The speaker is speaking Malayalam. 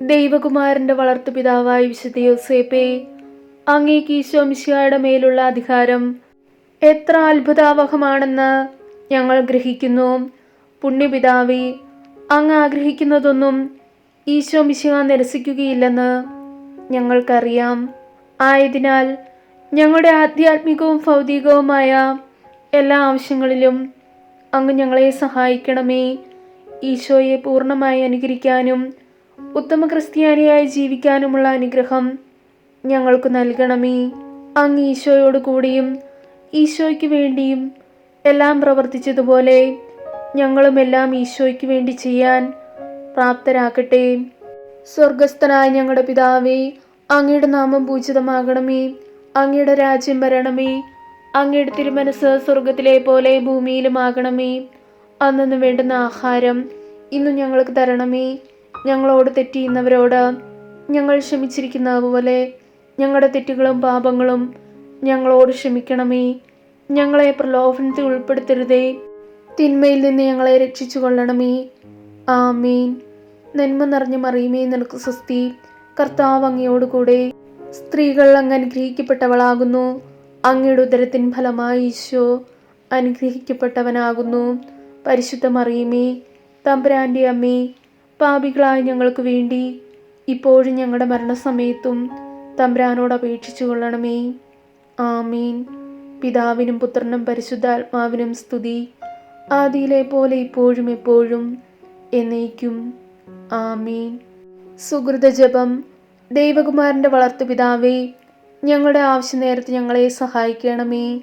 ദൈവകുമാരന്റെ വളർത്തുപിതാവായ വിശുദ്ധ യോസേപ്പേ അങ്ങേക്ക് ഈശോ മിശിയായുടെ മേലുള്ള അധികാരം എത്ര അത്ഭുതാവഹമാണെന്ന് ഞങ്ങൾ ഗ്രഹിക്കുന്നു. പുണ്യപിതാവി അങ്ങ് ആഗ്രഹിക്കുന്നതൊന്നും ഈശോ മിശിക നിരസിക്കുകയില്ലെന്ന് ഞങ്ങൾക്കറിയാം. ആയതിനാൽ ഞങ്ങളുടെ ആധ്യാത്മികവും ഭൗതികവുമായ എല്ലാ ആവശ്യങ്ങളിലും അങ്ങ് ഞങ്ങളെ സഹായിക്കണമേ. ഈശോയെ പൂർണമായി അനുകരിക്കാനും ഉത്തമ ക്രിസ്ത്യാനിയായി ജീവിക്കാനുമുള്ള അനുഗ്രഹം ഞങ്ങൾക്ക് നൽകണമേ. അങ്ങ് ഈശോയോട് കൂടിയും ഈശോയ്ക്ക് വേണ്ടിയും എല്ലാം പ്രവർത്തിച്ചതുപോലെ ഞങ്ങളും എല്ലാം ഈശോയ്ക്ക് വേണ്ടി ചെയ്യാൻ പ്രാപ്തരാക്കട്ടെ സ്വർഗസ്ഥനായ ഞങ്ങളുടെ പിതാവേ അങ്ങയുടെ നാമം പൂജിതമാകണമേ. അങ്ങയുടെ രാജ്യം വരണമേ. അങ്ങയുടെ തിരുമനസ് സ്വർഗത്തിലെ പോലെ ഭൂമിയിലുമാകണമേ. അന്നു വേണ്ടുന്ന ആഹാരം ഇന്നും ഞങ്ങൾക്ക് തരണമേ. ഞങ്ങളോട് തെറ്റിയുന്നവരോട് ഞങ്ങൾ ക്ഷമിച്ചിരിക്കുന്ന പോലെ ഞങ്ങളുടെ തെറ്റുകളും പാപങ്ങളും ഞങ്ങളോട് ക്ഷമിക്കണമേ. ഞങ്ങളെ പ്രലോഭനത്തിൽ ഉൾപ്പെടുത്തരുതേ. തിന്മയിൽ നിന്ന് ഞങ്ങളെ രക്ഷിച്ചു കൊള്ളണമേ ആമീൻ. നന്മ നിറഞ്ഞ മറിയുമേ നിനക്ക് സ്വസ്തി. കർത്താവ് അങ്ങയോട് കൂടെ സ്ത്രീകൾ അങ്ങ് അനുഗ്രഹിക്കപ്പെട്ടവളാകുന്നു. അങ്ങയുടെ ഉദരത്തിൻ ഫലമായി ഈശോ അനുഗ്രഹിക്കപ്പെട്ടവനാകുന്നു. പരിശുദ്ധ മറിയുമേ തമ്പുരാന്റെ അമ്മേ പാപികളായ ഞങ്ങൾക്ക് വേണ്ടി ഇപ്പോഴും ഞങ്ങളുടെ മരണസമയത്തും തമ്പ്രാനോട് അപേക്ഷിച്ചു കൊള്ളണമേ. ആമീൻ. പിതാവിനും പുത്രനും പരിശുദ്ധാത്മാവിനും സ്തുതി. ആദിയിലെ പോലെ ഇപ്പോഴും എപ്പോഴും എന്നേക്കും. ആമീൻ. സുഹൃത ജപം. ദൈവകുമാരന്റെ വളർത്തു പിതാവേ ഞങ്ങളുടെ ആവശ്യം നേരത്തെ ഞങ്ങളെ സഹായിക്കണമേ.